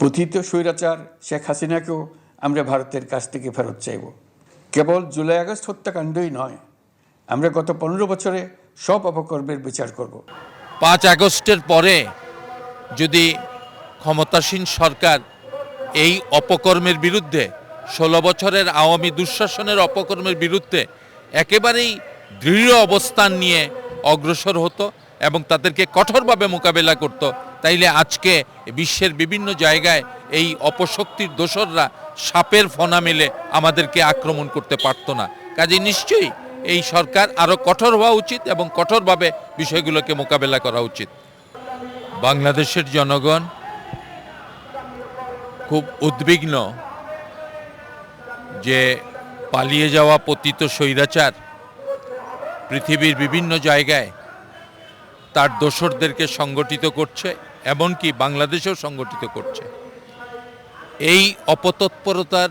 প্রথিত স্বৈরাচার শেখ হাসিনাকেও আমরা ভারতের কাছ থেকে ফেরত চাইব। কেবল জুলাই আগস্ট হত্যাকাণ্ডই নয়, আমরা গত পনেরো বছরে সব অপকর্মের বিচার করব। পাঁচ আগস্টের পরে যদি ক্ষমতাসীন সরকার এই অপকর্মের বিরুদ্ধে, ষোলো বছরের আওয়ামী দুঃশাসনের অপকর্মের বিরুদ্ধে একেবারেই দৃঢ় অবস্থান নিয়ে অগ্রসর হতো এবং তাদেরকে কঠোরভাবে মোকাবেলা করত তাইলে আজকে বিশ্বের বিভিন্ন জায়গায় এই অপশক্তির দোসররা সাপের ফনা মেলে আমাদেরকে আক্রমণ করতে পারতো না। কাজে নিশ্চয়ই এই সরকার আরও কঠোর হওয়া উচিত এবং কঠোরভাবে বিষয়গুলোকে মোকাবেলা করা উচিত। বাংলাদেশের জনগণ খুব উদ্বিগ্ন যে পালিয়ে যাওয়া পতিত স্বৈরাচার পৃথিবীর বিভিন্ন জায়গায় তার দোসরদেরকে সংগঠিত করছে। এমনকি বাংলাদেশেও সংগঠিত করছে। এই অপতৎপরতার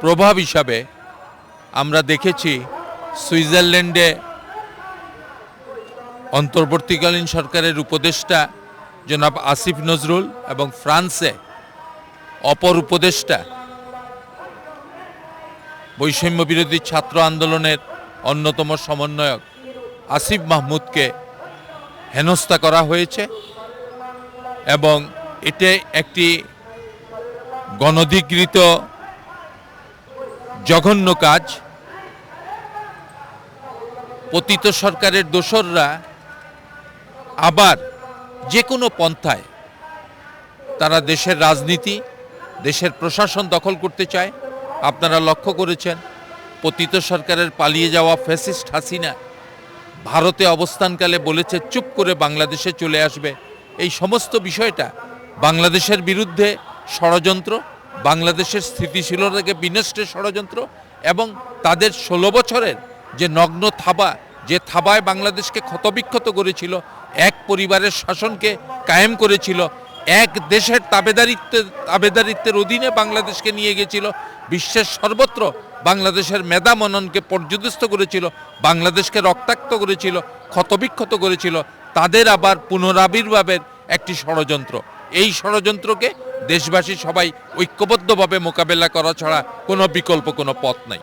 প্রভাব হিসাবে আমরা দেখেছি সুইজারল্যান্ডে অন্তর্বর্তীকালীন সরকারের উপদেষ্টা জনাব আসিফ নজরুল এবং ফ্রান্সে অপর উপদেষ্টা বৈষম্য বিরোধী ছাত্র আন্দোলনের অন্যতম সমন্বয়ক আসিফ মাহমুদকে হেনস্থা করা হয়েছে। এবং এতে একটি গণধিকৃত জঘন্য কাজ। পতিত সরকারের দোসররা আবার যে কোনো পন্থায় তারা দেশের রাজনীতি, দেশের প্রশাসন দখল করতে চায়। আপনারা লক্ষ্য করেছেন, পতিত সরকারের পালিয়ে যাওয়া ফ্যাসিস্ট হাসিনা ভারতে অবস্থানকালে বলেছে, চুপ করে বাংলাদেশে চলে আসবে। এই সমস্ত বিষয়টা বাংলাদেশের বিরুদ্ধে ষড়যন্ত্র, বাংলাদেশের স্থিতিশীলতাকে বিনষ্টের ষড়যন্ত্র এবং তাদের ষোলো বছরের যে নগ্ন থাবা, যে থাবায় বাংলাদেশকে ক্ষতবিক্ষত করেছিল, এক পরিবারের শাসনকে কায়েম করেছিল, এক দেশের তাবেদারিত্বের তাবেদারিত্বের অধীনে বাংলাদেশকে নিয়ে গেছিল, বিশ্বের সর্বত্র বাংলাদেশের মেধা মননকে পর্যদস্ত করেছিল, বাংলাদেশকে রক্তাক্ত করেছিল, ক্ষতবিক্ষত করেছিল তাদের আবার পুনরাবির্ভাবের একটি ষড়যন্ত্র। এই ষড়যন্ত্রকে দেশবাসী সবাই ঐক্যবদ্ধভাবে মোকাবেলা করা ছাড়া কোনো বিকল্প, কোনো পথ নাই।